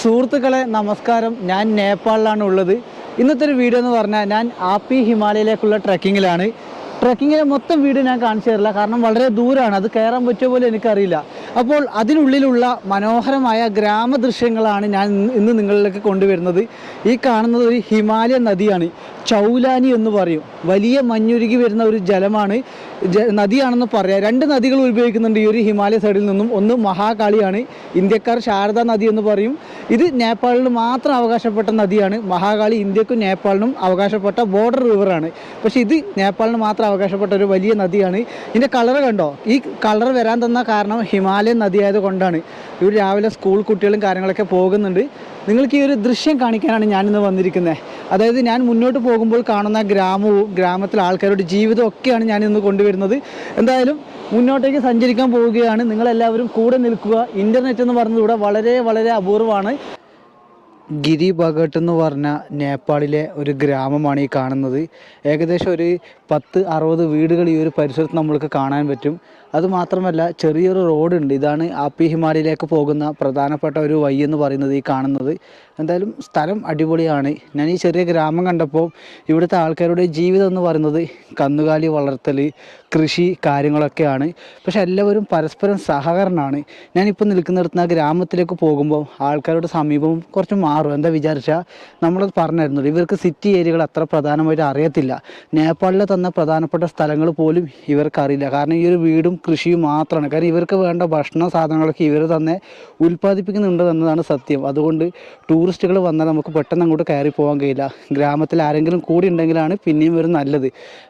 സുഹൃത്തുക്കളെ നമസ്കാരം. ഞാൻ നേപ്പാളിലാണ് ഉള്ളത്. ഇന്നത്തെ ഒരു വീഡിയോ എന്ന് പറഞ്ഞാൽ ഞാൻ ആപ്പി ഹിമാലയയിലേക്കുള്ള ട്രക്കിങ്ങിലാണ്. ട്രക്കിങ്ങിലെ മൊത്തം വീഡിയോ ഞാൻ കാണിച്ചു തരില്ല. കാരണം വളരെ ദൂരമാണ് അത് കയറാൻ പറ്റുമോ പോലും എനിക്കറിയില്ല. അപ്പോൾ അതിനുള്ളിലുള്ള മനോഹരമായ ഗ്രാമദൃശ്യങ്ങളാണ് ഞാൻ ഇന്ന് നിങ്ങളിലേക്ക് കൊണ്ടുവരുന്നത്. ഈ കാണുന്നത് ഒരു ഹിമാലയ നദിയാണ്. ചൗലാനി എന്ന് പറയും. വലിയ മഞ്ഞുരുകി വരുന്ന ഒരു ജലമാണ്. നദിയാണെന്ന് പറയാം. രണ്ട് നദികൾ ഉപയോഗിക്കുന്നുണ്ട് ഈ ഒരു ഹിമാലയ സൈഡിൽ നിന്നും. ഒന്ന് മഹാകാളിയാണ്. ഇന്ത്യക്കാർ ശാരദാ നദി എന്ന് പറയും. ഇത് നേപ്പാളിന് മാത്രം അവകാശപ്പെട്ട നദിയാണ്. മഹാകാളി ഇന്ത്യക്കും നേപ്പാളിനും അവകാശപ്പെട്ട ബോർഡർ റിവറാണ് പക്ഷേ ഇത് നേപ്പാളിന് മാത്രം അവകാശപ്പെട്ട ഒരു വലിയ നദിയാണ്. ഇതിന്റെ കളർ കണ്ടോ? ഈ കളർ വരാൻ തന്ന കാരണം ഹിമാലയൻ നദിയായത് കൊണ്ടാണ് ഇവർ രാവിലെ സ്കൂൾ കുട്ടികളും കാര്യങ്ങളൊക്കെ പോകുന്നുണ്ട്. നിങ്ങൾക്ക് ഈ ഒരു ദൃശ്യം കാണിക്കാനാണ് ഞാനിന്ന് വന്നിരിക്കുന്നത് അതായത് ഞാൻ മുന്നോട്ട് പോകുമ്പോൾ കാണുന്ന ഗ്രാമവും ഗ്രാമത്തിലെ ആൾക്കാരുടെ ജീവിതവും ഒക്കെയാണ് ഞാൻ ഇന്ന് കൊണ്ടുവരുന്നത്. എന്തായാലും മുന്നോട്ടേക്ക് സഞ്ചരിക്കാൻ പോവുകയാണ്. നിങ്ങളെല്ലാവരും കൂടെ നിൽക്കുക. ഇന്റർനെറ്റ് എന്ന് പറഞ്ഞതുകൂടെ വളരെ വളരെ അപൂർവമാണ്. ഗിരി ബഗട്ട് എന്ന് പറഞ്ഞ നേപ്പാളിലെ ഒരു ഗ്രാമമാണ് ഈ കാണുന്നത്. ഏകദേശം ഒരു പത്ത് അറുപത് വീടുകൾ ഈ ഒരു പരിസരത്ത് നമ്മൾക്ക് കാണാൻ പറ്റും. അതുമാത്രമല്ല ചെറിയൊരു റോഡുണ്ട് ഇതാണ് ആപ്പി ഹിമാലയിലേക്ക് പോകുന്ന പ്രധാനപ്പെട്ട ഒരു വഴി എന്ന് പറയുന്നത് ഈ കാണുന്നത്. എന്തായാലും സ്ഥലം അടിപൊളിയാണ്. ഞാൻ ഈ ചെറിയ ഗ്രാമം കണ്ടപ്പോൾ ഇവിടുത്തെ ആൾക്കാരുടെ ജീവിതം എന്ന് പറയുന്നത് കന്നുകാലി വളർത്തൽ കൃഷി കാര്യങ്ങളൊക്കെയാണ്. പക്ഷെ എല്ലാവരും പരസ്പരം സഹകരണമാണ്. ഞാനിപ്പോൾ നിൽക്കുന്നിടത്ത് ആ ഗ്രാമത്തിലേക്ക് പോകുമ്പോൾ ആൾക്കാരുടെ സമീപം കുറച്ച് മാറും. എന്താ വിചാരിച്ചാൽ നമ്മളത് പറഞ്ഞായിരുന്നു ഇവർക്ക് സിറ്റി ഏരിയകൾ അത്ര പ്രധാനമായിട്ട് അറിയത്തില്ല. നേപ്പാളിൽ തന്ന പ്രധാനപ്പെട്ട സ്ഥലങ്ങൾ പോലും ഇവർക്കറിയില്ല. കാരണം ഈ ഒരു വീടും കൃഷിയും മാത്രമാണ് കാരണം ഇവർക്ക് വേണ്ട ഭക്ഷണ സാധനങ്ങളൊക്കെ ഇവർ തന്നെ ഉൽപ്പാദിപ്പിക്കുന്നുണ്ട് എന്നതാണ് സത്യം. അതുകൊണ്ട് ടൂറിസ്റ്റുകൾ വന്നാൽ നമുക്ക് പെട്ടെന്ന് അങ്ങോട്ട് കയറി പോകാൻ കഴിയില്ല. ഗ്രാമത്തിൽ ആരെങ്കിലും കൂടി ഉണ്ടെങ്കിലാണ് പിന്നെയും ഒരു നല്ലത്.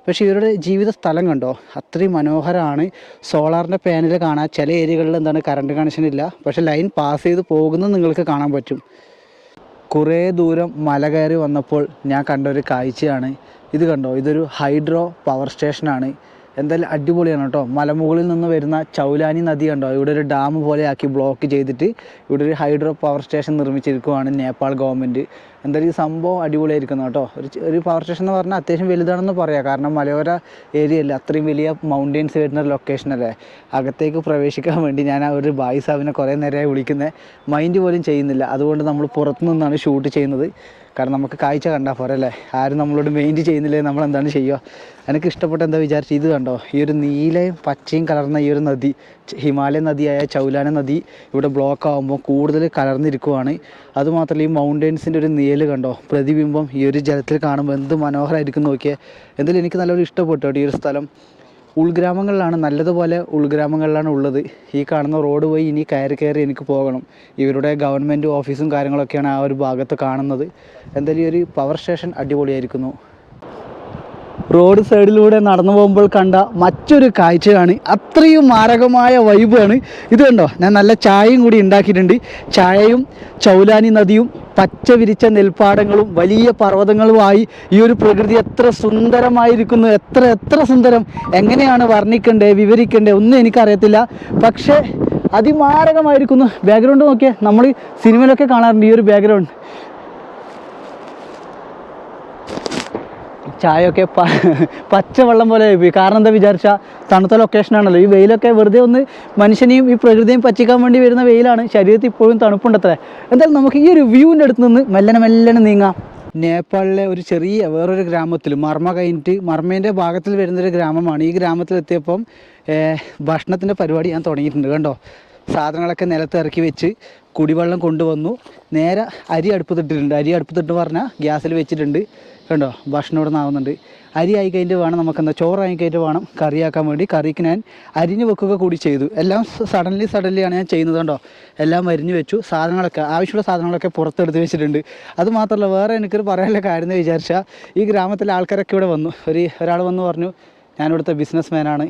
പക്ഷേ ഇവരുടെ ജീവിത സ്ഥലം കണ്ടോ? അത്രയും മനോഹരമാണ് സോളാറിന്റെ പാനൽ കാണാൻ ചില ഏരിയകളിൽ എന്താണ് കറണ്ട് കണക്ഷൻ ഇല്ല. പക്ഷേ ലൈൻ പാസ് ചെയ്ത് പോകുന്നത് നിങ്ങൾക്ക് കാണാൻ പറ്റും. കുറേ ദൂരം മല കയറി വന്നപ്പോൾ ഞാൻ കണ്ട ഒരു കാഴ്ചയാണ്. ഇത് കണ്ടോ? ഇതൊരു ഹൈഡ്രോ പവർ സ്റ്റേഷനാണ് എന്തായാലും അടിപൊളിയാണ് കേട്ടോ. മലമുകളിൽ നിന്ന് വരുന്ന ചൗലാനി നദി കണ്ടോ? ഇവിടെ ഒരു ഡാം പോലെയാക്കി ബ്ലോക്ക് ചെയ്തിട്ട് ഇവിടെ ഒരു ഹൈഡ്രോ പവർ സ്റ്റേഷൻ നിർമ്മിച്ചിരിക്കുവാണ് നേപ്പാൾ ഗവൺമെന്റ് എന്തായാലും ഈ സംഭവം അടിപൊളിയായിരിക്കുന്നു കേട്ടോ. ഒരു ഒരു പവർ സ്റ്റേഷൻ എന്ന് പറഞ്ഞാൽ അത്യാവശ്യം വലുതാണെന്ന് പറയാം. കാരണം മലയോര ഏരിയ അല്ലേ? അത്രയും വലിയ മൗണ്ടെയിൻസ് വരുന്ന ഒരു ലൊക്കേഷൻ അല്ലേ? അകത്തേക്ക് പ്രവേശിക്കാൻ വേണ്ടി ഞാൻ ആ ഒരു ബായ് സാബിനെ കുറേ നേരമായി വിളിക്കുന്നത് മൈൻഡ് പോലും ചെയ്യുന്നില്ല. അതുകൊണ്ട് നമ്മൾ പുറത്തു നിന്നാണ് ഷൂട്ട് ചെയ്യുന്നത്. കാരണം നമുക്ക് കാഴ്ച കണ്ടാൽ പോരെ അല്ലേ? ആരും നമ്മളോട് മെയിന്റ് ചെയ്യുന്നില്ലേ? നമ്മൾ എന്താണ് ചെയ്യുക? എനിക്ക് ഇഷ്ടപ്പെട്ട എന്താ വിചാരിച്ചു ഇത് കണ്ടോ? ഈ ഒരു നീലയും പച്ചയും കലർന്ന ഈ ഒരു നദി ഹിമാലയ നദിയായ ചൗലാന നദി ഇവിടെ ബ്ലോക്ക് ആകുമ്പോൾ കൂടുതൽ കലർന്നിരിക്കുവാണ്. അതുമാത്രമല്ല ഈ മൗണ്ടെയിൻസിന്റെ ഒരു നീൽ കണ്ടോ? പ്രതിബിംബം ഈ ഒരു ജലത്തിൽ കാണുമ്പോൾ എന്ത് മനോഹരമായിരിക്കും നോക്കിയേ. എന്തായാലും എനിക്ക് നല്ലൊരു ഇഷ്ടപ്പെട്ടു ഈ ഒരു സ്ഥലം. ഉൾഗ്രാമങ്ങളിലാണ് നല്ലതുപോലെ ഉൾഗ്രാമങ്ങളിലാണ് ഉള്ളത്. ഈ കാണുന്ന റോഡ് പോയി ഇനി കയറി കയറി എനിക്ക് പോകണം. ഇവരുടെ ഗവൺമെന്റ് ഓഫീസും കാര്യങ്ങളൊക്കെയാണ് ആ ഒരു ഭാഗത്ത് കാണുന്നത്. എന്തായാലും ഈ ഒരു പവർ സ്റ്റേഷൻ അടിപൊളിയായിരിക്കുന്നു. റോഡ് സൈഡിലൂടെ നടന്നു പോകുമ്പോൾ കണ്ട മറ്റൊരു കാഴ്ചയാണ്. അത്രയും മാരകമായ വൈബാണ് ഇത് കണ്ടോ? ഞാൻ നല്ല ചായയും കൂടി ഉണ്ടാക്കിയിട്ടുണ്ട്. ചായയും ചൗലാനി നദിയും പച്ച വിരിച്ച നെൽപ്പാടങ്ങളും വലിയ പർവതങ്ങളുമായി ഈ ഒരു പ്രകൃതി എത്ര സുന്ദരമായിരിക്കുന്നു എത്ര എത്ര സുന്ദരം എങ്ങനെയാണ് വർണിക്കണ്ടേ വിവരിക്കണ്ടേ ഒന്നും എനിക്കറിയത്തില്ല. പക്ഷേ അതിമാരകമായിരിക്കുന്നു. ബാക്ക്ഗ്രൗണ്ട് നോക്കിയാൽ നമ്മൾ സിനിമയിലൊക്കെ കാണാറുണ്ട് ഈ ഒരു ബാക്ക്ഗ്രൗണ്ട് ചായയൊക്കെ പച്ചവെള്ളം പോലെ ആയിപ്പോയി. കാരണം എന്താ വിചാരിച്ചാൽ തണുത്ത ലൊക്കേഷനാണല്ലോ ഈ വെയിലൊക്കെ വെറുതെ ഒന്ന് മനുഷ്യനെയും ഈ പ്രകൃതിയും പറ്റിക്കാൻ വേണ്ടി വരുന്ന വെയിലാണ്. ശരീരത്തിൽ ഇപ്പോഴും തണുപ്പുണ്ടത്രേ. എന്തായാലും നമുക്ക് ഈ ഒരു വ്യൂവിന്റെ അടുത്ത് നിന്ന് മെല്ലനെ മെല്ലനെ നീങ്ങാം. നേപ്പാളിലെ ഒരു ചെറിയ വേറൊരു ഗ്രാമത്തിൽ മർമ്മ കഴിഞ്ഞിട്ട് മർമ്മേന്റെ ഭാഗത്തിൽ വരുന്നൊരു ഗ്രാമമാണ്. ഈ ഗ്രാമത്തിലെത്തിയപ്പം ഭക്ഷണത്തിന്റെ പരിപാടി ഞാൻ തുടങ്ങിയിട്ടുണ്ട് കണ്ടോ? സാധനങ്ങളൊക്കെ നിലത്ത് ഇറക്കി വെച്ച് കുടിവെള്ളം കൊണ്ടുവന്നു. നേരെ അരി അടുപ്പത്തിട്ടിട്ടുണ്ട്. അരി അടുപ്പത്തിട്ട് പറഞ്ഞാൽ ഗ്യാസിൽ വെച്ചിട്ടുണ്ട്. കണ്ടോ? ഭക്ഷണം ഇവിടെ നിന്നാവുന്നുണ്ട് അരി ആയി കഴിഞ്ഞിട്ട് വേണം നമുക്ക് എന്താ ചോറായി കഴിഞ്ഞിട്ട് വേണം കറിയാക്കാൻ വേണ്ടി. കറിക്ക് ഞാൻ അരിഞ്ഞ് വെക്കുക കൂടി ചെയ്തു. എല്ലാം സഡൻലി സഡൻലിയാണ് ഞാൻ ചെയ്യുന്നത് കണ്ടോ? എല്ലാം അരിഞ്ഞ് വെച്ചു. സാധനങ്ങളൊക്കെ ആവശ്യമുള്ള സാധനങ്ങളൊക്കെ പുറത്തെടുത്ത് വെച്ചിട്ടുണ്ട്. അത് മാത്രമല്ല വേറെ എനിക്കൊരു പറയാനുള്ള കാര്യം എന്ന് വിചാരിച്ചാൽ ഈ ഗ്രാമത്തിലെ ആൾക്കാരൊക്കെ ഇവിടെ വന്നു. ഒരു ഒരാൾ വന്ന് പറഞ്ഞു ഞാനിവിടുത്തെ ബിസിനസ് മാനാണ്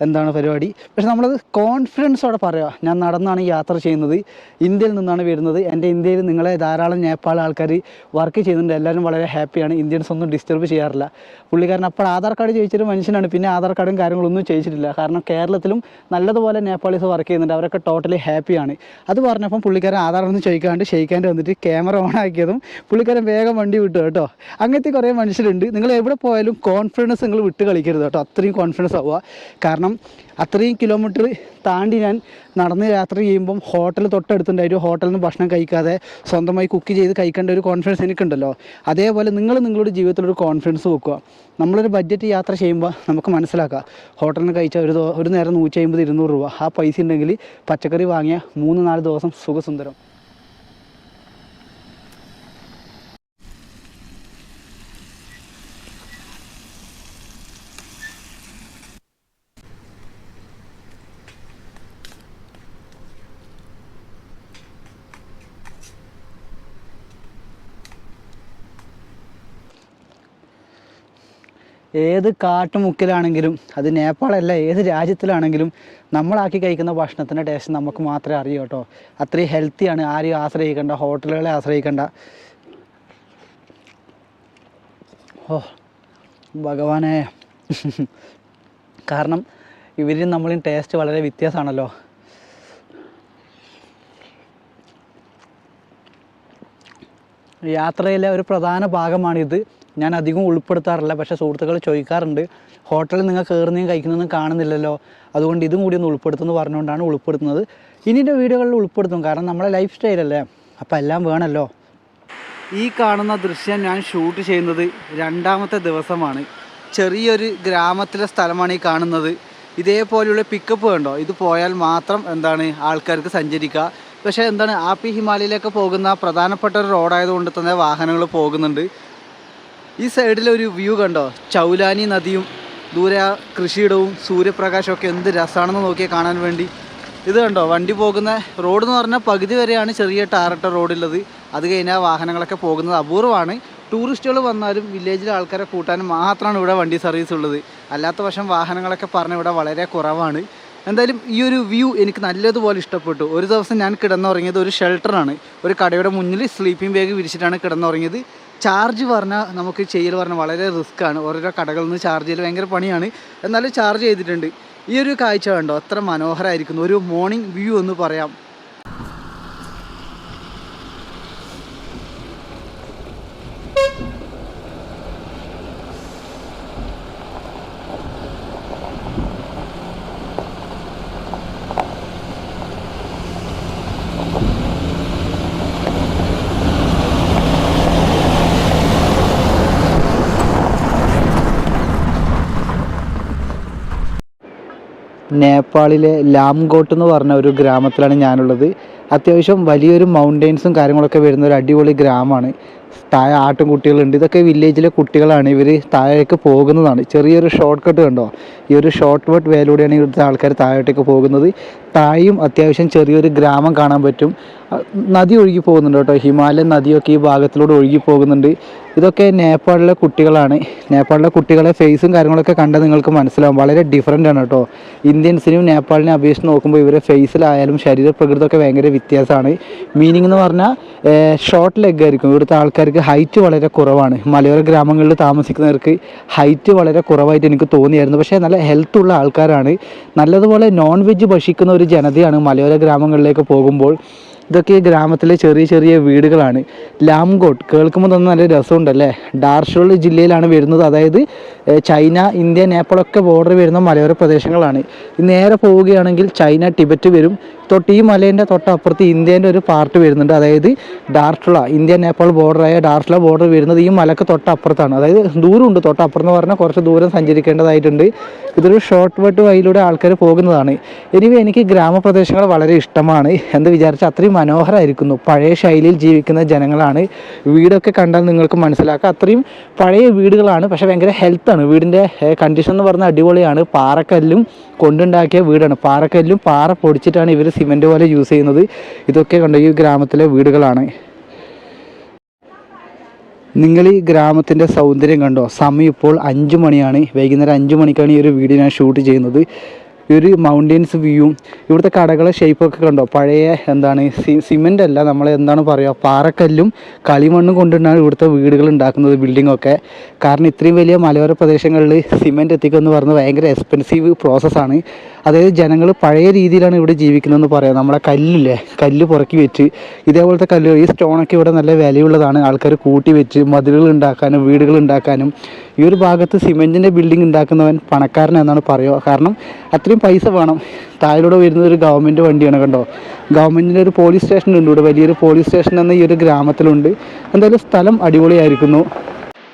എന്താണ് പരിപാടി? പക്ഷെ നമ്മളത് കോൺഫിഡൻസോടെ പറയുക ഞാൻ നടന്നാണ് യാത്ര ചെയ്യുന്നത്. ഇന്ത്യയിൽ നിന്നാണ് വരുന്നത്. എന്റെ ഇന്ത്യയിൽ നിങ്ങളെ ധാരാളം നേപ്പാൾ ആൾക്കാർ വർക്ക് ചെയ്യുന്നുണ്ട്. എല്ലാവരും വളരെ ഹാപ്പിയാണ് ഇന്ത്യൻസ് ഒന്നും ഡിസ്റ്റർബ് ചെയ്യാറില്ല. പുള്ളിക്കാരൻ അപ്പോൾ ആധാർ കാർഡ് ചോദിച്ചൊരു മനുഷ്യനാണ്. പിന്നെ ആധാർ കാർഡും കാര്യങ്ങളൊന്നും ചോദിച്ചിട്ടില്ല. കാരണം കേരളത്തിലും നല്ലതുപോലെ നേപ്പാളീസ് വർക്ക് ചെയ്യുന്നുണ്ട്. അവരൊക്കെ ടോട്ടലി ഹാപ്പിയാണ് അത് പറഞ്ഞപ്പം പുള്ളിക്കാരൻ ആധാർ ഒന്നും ചോദിക്കാണ്ട് ഷെയ്ക്കാണ്ട് വന്നിട്ട് ക്യാമറ ഓൺ ആക്കിയതും പുള്ളിക്കാരൻ വേഗം വണ്ടി വിട്ടു കേട്ടോ. അങ്ങനത്തെ കുറേ മനുഷ്യരുണ്ട്. നിങ്ങൾ എവിടെ പോയാലും കോൺഫിഡൻസ് നിങ്ങൾ വിട്ട് കളിക്കരുത് കേട്ടോ. അത്രയും കോൺഫിഡൻസ് ആവുക. കാരണം കാരണം അത്രയും കിലോമീറ്റർ താണ്ടി ഞാൻ നടന്ന് യാത്ര ചെയ്യുമ്പം ഹോട്ടൽ തൊട്ടടുത്തുണ്ടായിരുന്നു ഹോട്ടലിൽ നിന്ന് ഭക്ഷണം കഴിക്കാതെ സ്വന്തമായി കുക്ക് ചെയ്ത് കഴിക്കേണ്ട ഒരു കോൺഫിഡൻസ് എനിക്കുണ്ടല്ലോ. അതേപോലെ നിങ്ങൾ നിങ്ങളുടെ ജീവിതത്തിലൊരു കോൺഫിഡൻസ് വെക്കുക. നമ്മളൊരു ബഡ്ജറ്റ് യാത്ര ചെയ്യുമ്പോൾ നമുക്ക് മനസ്സിലാക്കാം. ഹോട്ടലിൽ നിന്ന് കഴിച്ചാൽ ഒരു ഒരു നേരം നൂറ്റി അമ്പത് ഇരുന്നൂറ് രൂപ. ആ പൈസ ഉണ്ടെങ്കിൽ പച്ചക്കറി വാങ്ങിയ മൂന്ന് നാല് ദിവസം സുഖസുന്ദരം. ഏത് കാട്ടുമുക്കിലാണെങ്കിലും അത് നേപ്പാളല്ല ഏത് രാജ്യത്തിലാണെങ്കിലും നമ്മളാക്കി കഴിക്കുന്ന ഭക്ഷണത്തിന്റെ ടേസ്റ്റ് നമുക്ക് മാത്രമേ അറിയൂ കേട്ടോ. അത്രയും ഹെൽത്തിയാണ് ആരെയും ആശ്രയിക്കേണ്ട ഹോട്ടലുകളെ ആശ്രയിക്കേണ്ട. ഓ ഭഗവാനെ. കാരണം ഇവരും നമ്മളും ടേസ്റ്റ് വളരെ വ്യത്യാസമാണല്ലോ. യാത്രയിലെ ഒരു പ്രധാന ഭാഗമാണിത്. ഞാൻ അധികം ഉൾപ്പെടുത്താറില്ല പക്ഷേ സുഹൃത്തുക്കൾ ചോദിക്കാറുണ്ട് ഹോട്ടലിൽ നിങ്ങൾ കയറുന്നതും കഴിക്കുന്നതും കാണുന്നില്ലല്ലോ അതുകൊണ്ട് ഇതും കൂടി ഒന്ന് ഉൾപ്പെടുത്തുമെന്ന് പറഞ്ഞുകൊണ്ടാണ് ഉൾപ്പെടുത്തുന്നത്. ഇനിയുടെ വീഡിയോകളിൽ ഉൾപ്പെടുത്തും കാരണം നമ്മളെ ലൈഫ് സ്റ്റൈലല്ലേ അപ്പോൾ എല്ലാം വേണമല്ലോ. ഈ കാണുന്ന ദൃശ്യം ഞാൻ ഷൂട്ട് ചെയ്യുന്നത് രണ്ടാമത്തെ ദിവസമാണ്. ചെറിയൊരു ഗ്രാമത്തിലെ സ്ഥലമാണ് ഈ കാണുന്നത്. ഇതേപോലെയുള്ള പിക്കപ്പ് കണ്ടോ? ഇത് പോയാൽ മാത്രം എന്താണ് ആൾക്കാർക്ക് സഞ്ചരിക്കുക. പക്ഷേ എന്താണ് ആപ്പി ഹിമാലയയിലേക്ക് പോകുന്ന പ്രധാനപ്പെട്ട ഒരു റോഡായതുകൊണ്ട് തന്നെ വാഹനങ്ങൾ പോകുന്നുണ്ട്. ഈ സൈഡിലൊരു വ്യൂ കണ്ടോ? ചൗലാനി നദിയും ദൂരെ ആ കൃഷിയിടവും സൂര്യപ്രകാശമൊക്കെ എന്ത് രസമാണെന്ന് നോക്കിയാൽ കാണാൻ വേണ്ടി. ഇത് കണ്ടോ? വണ്ടി പോകുന്ന റോഡ് എന്ന് പറഞ്ഞാൽ പകുതി വരെയാണ് ചെറിയ ടാറട്ട റോഡുള്ളത് അത് കഴിഞ്ഞാൽ വാഹനങ്ങളൊക്കെ പോകുന്നത് അപൂർവമാണ്. ടൂറിസ്റ്റുകൾ വന്നാലും വില്ലേജിലെ ആൾക്കാരെ കൂട്ടാനും മാത്രമാണ് ഇവിടെ വണ്ടി സർവീസ് ഉള്ളത്. അല്ലാത്ത വശം വാഹനങ്ങളൊക്കെ പറഞ്ഞ ഇവിടെ വളരെ കുറവാണ്. എന്തായാലും ഈ ഒരു വ്യൂ എനിക്ക് നല്ലതുപോലെ ഇഷ്ടപ്പെട്ടു. ഒരു ദിവസം ഞാൻ കിടന്നുറങ്ങിയത് ഒരു ഷെൽട്ടറാണ് ഒരു കടയുടെ മുന്നിൽ സ്ലീപ്പിംഗ് ബാഗ് വിരിച്ചിട്ടാണ് കിടന്നുറങ്ങിയത്. ചാർജ് പറഞ്ഞാൽ നമുക്ക് ചെയ്യൽ പറഞ്ഞാൽ വളരെ റിസ്ക് ആണ്. ഓരോരോ കടകളിൽ നിന്ന് ചാർജ് ചെയ്യൽ ഭയങ്കര പണിയാണ്. എന്നാലും ചാർജ് ചെയ്തിട്ടുണ്ട്. ഈ ഒരു കാഴ്ച കണ്ടോ? അത്ര മനോഹരമായിരിക്കുന്നു ഒരു മോർണിംഗ് വ്യൂ എന്ന് പറയാം. നേപ്പാളിലെ ലാംഗോട്ട് എന്ന് പറഞ്ഞ ഒരു ഗ്രാമത്തിലാണ് ഞാനുള്ളത്. അത്യാവശ്യം വലിയൊരു മൗണ്ടെയ്ൻസും കാര്യങ്ങളൊക്കെ വരുന്ന ഒരു അടിപൊളി ഗ്രാമമാണ്. താഴെ ആട്ടും കുട്ടികളുണ്ട് ഇതൊക്കെ വില്ലേജിലെ കുട്ടികളാണ്. ഇവർ താഴേക്ക് പോകുന്നതാണ്. ചെറിയൊരു ഷോർട്ട് കട്ട് കണ്ടോ? ഈ ഒരു ഷോർട്ട് കട്ട് വേലൂടെയാണ് ഇവിടുത്തെ ആൾക്കാർ താഴോട്ടേക്ക് പോകുന്നത്. താഴെയും അത്യാവശ്യം ചെറിയൊരു ഗ്രാമം കാണാൻ പറ്റും. നദി ഒഴുകി പോകുന്നുണ്ട് കേട്ടോ. ഹിമാലയൻ നദിയൊക്കെ ഈ ഭാഗത്തിലൂടെ ഒഴുകി പോകുന്നുണ്ട്. ഇതൊക്കെ നേപ്പാളിലെ കുട്ടികളാണ്. നേപ്പാളിലെ കുട്ടികളെ ഫേസും കാര്യങ്ങളൊക്കെ കണ്ടാൽ നിങ്ങൾക്ക് മനസ്സിലാവും. വളരെ ഡിഫറെന്റ് ആണ് കേട്ടോ. ഇന്ത്യൻസിനും നേപ്പാളിനെ അപേക്ഷിച്ച് നോക്കുമ്പോൾ ഇവരെ ഫേസിലായാലും ശരീരപ്രകൃതമൊക്കെ ഭയങ്കര വ്യത്യാസമാണ്. മീനിങ് എന്ന് പറഞ്ഞാൽ ഷോർട്ട് ലെഗ് ആയിരിക്കും. ഇവിടുത്തെ ആൾക്കാർക്ക് ഹൈറ്റ് വളരെ കുറവാണ്. മലയോര ഗ്രാമങ്ങളിൽ താമസിക്കുന്നവർക്ക് ഹൈറ്റ് വളരെ കുറവായിട്ട് എനിക്ക് തോന്നിയായിരുന്നു. പക്ഷേ നല്ല ഹെൽത്ത് ഉള്ള ആൾക്കാരാണ്. നല്ലതുപോലെ നോൺ വെജ് ഭക്ഷിക്കുന്ന ഒരു ജനതയാണ് മലയോര ഗ്രാമങ്ങളിലേക്ക് പോകുമ്പോൾ ഇതൊക്കെ ഈ ഗ്രാമത്തിലെ ചെറിയ ചെറിയ വീടുകളാണ്. ലാംഗോട്ട് കേൾക്കുമ്പോൾ തന്നെ നല്ല രസമുണ്ടല്ലേ? ഡാർഷോൾ ജില്ലയിലാണ് വരുന്നത്. അതായത് ചൈന ഇന്ത്യ നേപ്പാളൊക്കെ ബോർഡർ വരുന്ന മലയോര പ്രദേശങ്ങളാണ്. നേരെ പോവുകയാണെങ്കിൽ ചൈന ടിബറ്റ് വരും. തൊട്ട് ഈ മലേന്റെ തൊട്ടപ്പുറത്ത് ഇന്ത്യേന്റെ ഒരു പാർട്ട് വരുന്നുണ്ട്. അതായത് ഡാർട്ടുള ഇന്ത്യ നേപ്പാൾ ബോർഡറായ ഡാർട്ടുള ബോർഡർ വരുന്നത് ഈ മലക്ക് തൊട്ടപ്പുറത്താണ്. അതായത് ദൂരമുണ്ട് തൊട്ടപ്പുറം എന്ന് പറഞ്ഞാൽ കുറച്ച് ദൂരം സഞ്ചരിക്കേണ്ടതായിട്ടുണ്ട്. ഇതൊരു ഷോർട്ട് കട്ട് വഴിയിലൂടെ ആൾക്കാർ പോകുന്നതാണ്. എനിവേ എനിക്ക് ഗ്രാമപ്രദേശങ്ങൾ വളരെ ഇഷ്ടമാണ്. എന്ന് വിചാരിച്ചാൽ അത്രയും മനോഹരമായിരിക്കുന്നു പഴയ ശൈലിയിൽ ജീവിക്കുന്ന ജനങ്ങളാണ്. വീടൊക്കെ കണ്ടാൽ നിങ്ങൾക്ക് മനസ്സിലാക്കാം. അത്രയും പഴയ വീടുകളാണ് പക്ഷേ ഭയങ്കര ഹെൽത്താണ് വീടിന്റെ കണ്ടീഷൻ എന്ന് പറഞ്ഞാൽ അടിപൊളിയാണ്. പാറക്കല്ലും കൊണ്ടുണ്ടാക്കിയ വീടാണ്. പാറക്കല്ലും പാറ പൊടിച്ചിട്ടാണ് ഇവർ സിമെന്റ് പോലെ യൂസ് ചെയ്യുന്നത്. ഇതൊക്കെ കണ്ട ഈ ഗ്രാമത്തിലെ വീടുകളാണ്. നിങ്ങൾ ഈ ഗ്രാമത്തിന്റെ സൗന്ദര്യം കണ്ടോ? സമയം ഇപ്പോൾ അഞ്ച് മണിയാണ്. വൈകുന്നേരം അഞ്ച് മണിക്കാണ് ഈ ഒരു വീഡിയോ ഞാൻ ഷൂട്ട് ചെയ്യുന്നത്. ഈ ഒരു മൗണ്ടെയിൻസ് വ്യൂവും ഇവിടുത്തെ കടകളെ ഷേപ്പൊക്കെ കണ്ടോ? പഴയ എന്താണ് സിമെന്റ് അല്ല നമ്മൾ എന്താണ് പറയുക പാറക്കല്ലും കളിമണ്ണും കൊണ്ടുകൊണ്ടാണ് ഇവിടുത്തെ വീടുകൾ ഉണ്ടാക്കുന്നത് ബിൽഡിങ്ങൊക്കെ കാരണം ഇത്രയും വലിയ മലയോര പ്രദേശങ്ങളിൽ സിമെന്റ് എത്തിക്കുക എന്ന് പറയുന്നത് ഭയങ്കര എക്സ്പെൻസീവ് പ്രോസസ്സാണ് അതായത് ജനങ്ങൾ പഴയ രീതിയിലാണ് ഇവിടെ ജീവിക്കുന്നതെന്ന് പറയാം. നമ്മളെ കല്ലില്ലേ കല്ല് പുറക്കി വെച്ച്. ഇതേപോലത്തെ കല്ല് ഈ സ്റ്റോണൊക്കെ ഇവിടെ നല്ല വിലയുള്ളതാണ്. ആൾക്കാർ കൂട്ടി വെച്ച് മതിലുകൾ ഉണ്ടാക്കാനും വീടുകൾ ഉണ്ടാക്കാനും. ഈ ഒരു ഭാഗത്ത് സിമെന്റിന്റെ ബിൽഡിംഗ് ഉണ്ടാക്കുന്നവൻ പണക്കാരൻ എന്നാണ് പറയുക. കാരണം അത്രയും പൈസ വേണം. താഴിലൂടെ വരുന്നത് ഒരു ഗവൺമെന്റ് വണ്ടിയാണ് കണ്ടോ? ഗവൺമെന്റിന്റെ ഒരു പോലീസ് സ്റ്റേഷൻ ഉണ്ട് ഇവിടെ. വലിയൊരു പോലീസ് സ്റ്റേഷൻ എന്ന ഈ ഒരു ഗ്രാമത്തിലുണ്ട്. എന്തായാലും സ്ഥലം അടിപൊളിയായിരിക്കുന്നു.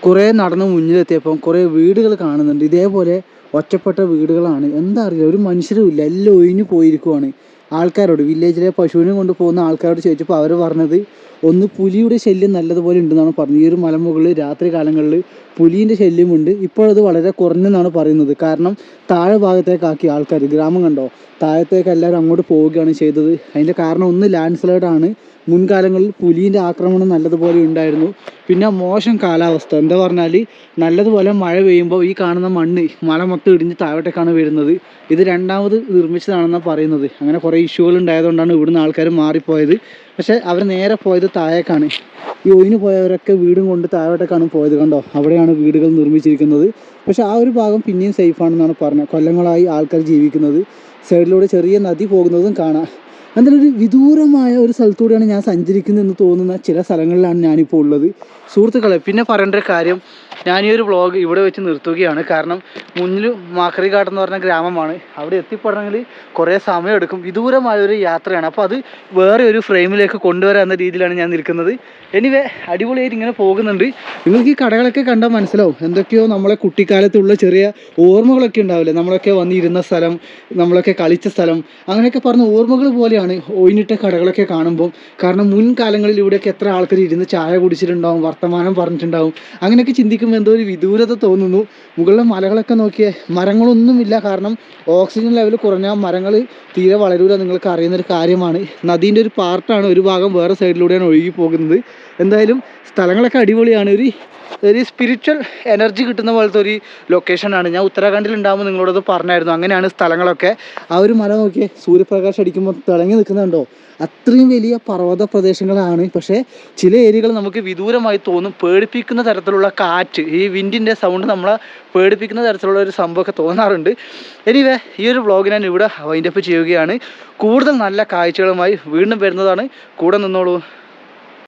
കുറേ നടന്ന് മുന്നിലെത്തിയപ്പം കുറേ വീടുകൾ കാണുന്നുണ്ട്. ഇതേപോലെ ഒറ്റപ്പെട്ട വീടുകളാണ്. എന്താ അറിയില്ല. ഒരു മനുഷ്യരും ഇല്ല. എല്ലാം ഒഴിഞ്ഞു പോയിരിക്കുവാണ്. ആൾക്കാരോട് വില്ലേജിലെ പശുവിനെ കൊണ്ട് പോകുന്ന ആൾക്കാരോട് ചോദിച്ചപ്പോൾ അവർ പറഞ്ഞത് ഒന്ന് പുലിയുടെ ശല്യം നല്ലതുപോലെ ഉണ്ടെന്നാണ് പറഞ്ഞത്. ഈ ഒരു മലമുകളിൽ രാത്രി കാലങ്ങളിൽ പുലീന്റെ ശല്യമുണ്ട്. ഇപ്പോഴത് വളരെ കുറഞ്ഞെന്നാണ് പറയുന്നത്. കാരണം താഴെ ഭാഗത്തേക്കാക്കി ആൾക്കാർ ഗ്രാമം കണ്ടോ? താഴത്തേക്ക് എല്ലാവരും അങ്ങോട്ട് പോവുകയാണ് ചെയ്തത്. അതിന്റെ കാരണം ഒന്ന് ലാൻഡ് സ്ലൈഡാണ് മുൻകാലങ്ങളിൽ പുലീന്റെ ആക്രമണം നല്ലതുപോലെ ഉണ്ടായിരുന്നു. പിന്നെ മോശം കാലാവസ്ഥ. എന്താ പറഞ്ഞാൽ നല്ലതുപോലെ മഴ പെയ്യുമ്പോൾ ഈ കാണുന്ന മണ്ണ് മല മൊത്തം ഇടിഞ്ഞ് താഴോട്ടേക്കാണ് വരുന്നത്. ഇത് രണ്ടാമത് നിർമ്മിച്ചതാണെന്നാണ് പറയുന്നത്. അങ്ങനെ കുറേ ഇഷ്യൂകൾ ഉണ്ടായതുകൊണ്ടാണ് ഇവിടുന്ന് ആൾക്കാർ മാറിപ്പോയത്. പക്ഷേ അവർ നേരെ പോയത് താഴേക്കാണ്. ഈ ഒയിന് പോയവരൊക്കെ വീടും കൊണ്ട് താഴോട്ടേക്കാണ് പോയത് കണ്ടോ? അവിടെയാണ് വീടുകൾ നിർമ്മിച്ചിരിക്കുന്നത്. പക്ഷേ ആ ഒരു ഭാഗം പിന്നെയും സേഫാണെന്നാണ് പറഞ്ഞത് കൊല്ലങ്ങളായി ആൾക്കാർ ജീവിക്കുന്നത്. സൈഡിലൂടെ ചെറിയ നദി പോകുന്നതും കാണാം. എന്തായാലും ഒരു വിദൂരമായ ഒരു സ്ഥലത്തൂടെയാണ് ഞാൻ സഞ്ചരിക്കുന്നതെന്ന് തോന്നുന്ന ചില സ്ഥലങ്ങളിലാണ് ഞാനിപ്പോൾ ഉള്ളത്. സുഹൃത്തുക്കളെ പിന്നെ പറയേണ്ട ഒരു കാര്യം. ഞാൻ ഈ ഒരു വ്ളോഗ് ഇവിടെ വെച്ച് നിർത്തുകയാണ്. കാരണം മുന്നിൽ മാക്കറിഘാട്ട് എന്ന് പറഞ്ഞ ഗ്രാമമാണ്. അവിടെ എത്തിപ്പെടണമെങ്കിൽ കുറേ സമയമെടുക്കും വിദൂരമായൊരു യാത്രയാണ്. അപ്പോൾ അത് വേറെ ഒരു ഫ്രെയിമിലേക്ക് കൊണ്ടുവരാമെന്ന രീതിയിലാണ് ഞാൻ നിൽക്കുന്നത്. എനിവേ അടിപൊളിയായിട്ട് ഇങ്ങനെ പോകുന്നുണ്ട്. നിങ്ങൾക്ക് ഈ കടകളൊക്കെ കണ്ടാൽ മനസ്സിലാവും. എന്തൊക്കെയോ നമ്മളെ കുട്ടിക്കാലത്തുള്ള ചെറിയ ഓർമ്മകളൊക്കെ ഉണ്ടാവില്ലേ? നമ്മളൊക്കെ വന്നിരുന്ന സ്ഥലം നമ്മളൊക്കെ കളിച്ച സ്ഥലം. അങ്ങനെയൊക്കെ പറഞ്ഞ ഓർമ്മകൾ പോലെയാണ് ഒഴിഞ്ഞിട്ട കടകളൊക്കെ കാണുമ്പോൾ. കാരണം മുൻകാലങ്ങളിൽ ഇവിടെയൊക്കെ എത്ര ആൾക്കാർ ഇരുന്ന് ചായ കുടിച്ചിട്ടുണ്ടാവും വർത്തമാനം പറഞ്ഞിട്ടുണ്ടാവും. അങ്ങനെയൊക്കെ ചിന്തിക്കുമ്പോൾ എന്തോ ഒരു വിദൂരത തോന്നുന്നു. മുകളിലെ മലകളൊക്കെ നോക്കിയേ മരങ്ങളൊന്നുമില്ല. കാരണം ഓക്സിജൻ ലെവൽ കുറഞ്ഞാൽ മരങ്ങൾ തീരെ വളരൂല നിങ്ങൾക്ക് അറിയുന്ന ഒരു കാര്യമാണ്. നദീന്റെ ഒരു പാർട്ടാണ് ഒരു ഭാഗം വേറെ സൈഡിലൂടെയാണ് ഒഴുകി പോകുന്നത്. എന്തായാലും സ്ഥലങ്ങളൊക്കെ അടിപൊളിയാണ്. ഒരു ഒരു സ്പിരിച്വൽ എനർജി കിട്ടുന്ന പോലത്തെ ഒരു ലൊക്കേഷനാണ് ഞാൻ ഉത്തരാഖണ്ഡിൽ ഉണ്ടാകുമ്പോൾ നിങ്ങളോടത് പറഞ്ഞായിരുന്നു. അങ്ങനെയാണ് സ്ഥലങ്ങളൊക്കെ. ആ ഒരു മല നോക്കിയേ സൂര്യപ്രകാശം അടിക്കുമ്പോൾ തിളങ്ങി നിൽക്കുന്നുണ്ടോ? അത്രയും വലിയ പർവത പ്രദേശങ്ങളാണ്. പക്ഷേ ചില ഏരിയകൾ നമുക്ക് വിദൂരമായി തോന്നും. പേടിപ്പിക്കുന്ന തരത്തിലുള്ള കാറ്റ് ഈ വിൻഡിന്റെ സൗണ്ട് നമ്മളെ പേടിപ്പിക്കുന്ന തരത്തിലുള്ള ഒരു സംഭവമൊക്കെ തോന്നാറുണ്ട്. എനിവേ ഈ ഒരു വ്ളോഗ് ഞാൻ ഇവിടെ വൈൻഡപ്പ് ചെയ്യുകയാണ്. കൂടുതൽ നല്ല കാഴ്ചകളുമായി വീണ്ടും വരുന്നതാണ്. കൂടെ നിന്നോളൂ.